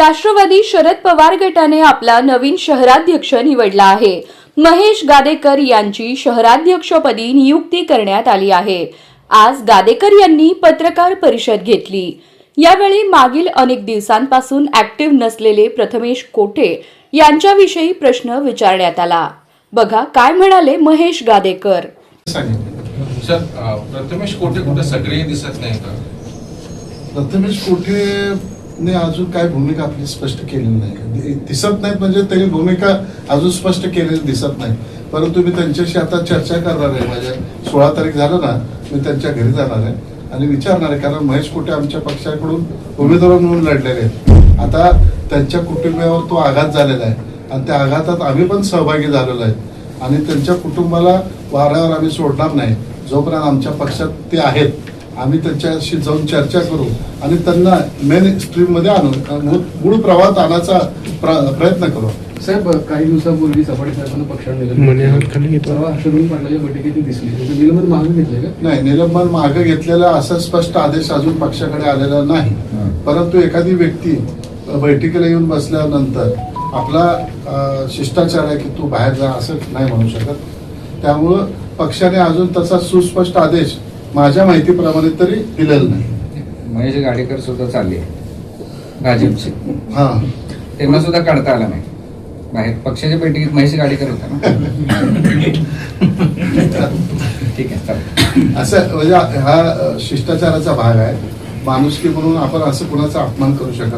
राष्ट्रवादी शरद पवार गटाने आपला नवीन शहराध्यक्ष निवडला आहे. महेश गादेकर यांची शहराध्यक्षपदी नियुक्ती करण्यात आली आहे. आज गादेकर यांनी पत्रकार परिषद घेतली. यावेळी मागील अनेक दिवसांपासून ऍक्टिव्ह नसलेले प्रथमेश कोठे यांच्याविषयी प्रश्न विचारण्यात आला. बघा काय म्हणाले महेश गादेकर. सर प्रथमेश कोठे कुठे सक्रिय दिसत नाही का प्रथमेश कोठेने अजून काय भूमिका आपली स्पष्ट केलेली नाही. दिसत नाहीत म्हणजे त्यांनी भूमिका अजून स्पष्ट केलेली दिसत नाही परंतु मी त्यांच्याशी आता चर्चा करणार आहे. माझ्या सोळा तारीख झालं ना मी त्यांच्या घरी जाणार आहे. आणि विचारणार आहे कारण महेश कोटे आमच्या पक्षाकडून उमेदवार म्हणून लढलेले आहेत. आता त्यांच्या कुटुंबियावर तो आघात झालेला आहे. आणि त्या आघातात आम्ही पण सहभागी झालेलो आहे. आणि त्यांच्या कुटुंबाला वाऱ्यावर आम्ही सोडणार नाही. जोपर्यंत आमच्या पक्षात ते आहेत आम्ही त्यांच्याशी जाऊन चर्चा करू आणि त्यांना मेन स्ट्रीममध्ये आणू मूळ- प्रवाहात आणायचा प्र- प्रयत्न करू. साहेब काही दिवसापूर्वी सफारी साहेबांना पक्षाने. परवा हर्षवर्धन पाटलाच्या बैठकीत ती दिसली निलंबन मागून घेतलंय का? नाही निलंबन मागे घेतलेला असा स्पष्ट आदेश अजून पक्षाकडे आलेला नाही. परंतु एखादी व्यक्ती बैठकीला येऊन बसल्यानंतर आपला शिष्टाचार आहे की तू बाहेर जा असं नाही म्हणू शकत. त्यामुळं पक्षाने अजून तसा सुस्पष्ट आदेश माझ्या माहितीप्रमाणे तरी दिलेला नाही. महेश गाडेकर सुद्धा चालले भाजपचे. हा. त्यांना सुद्धा काढता आला नाही. बाहेर पक्षाच्या बैठकीत महेश गाडेकर होता ना? ठीक आहे चालेल. असं म्हणजे हा शिष्टाचाराचा भाग आहे. माणुसकी म्हणून आपण असं कुणाचा अपमान करू शकत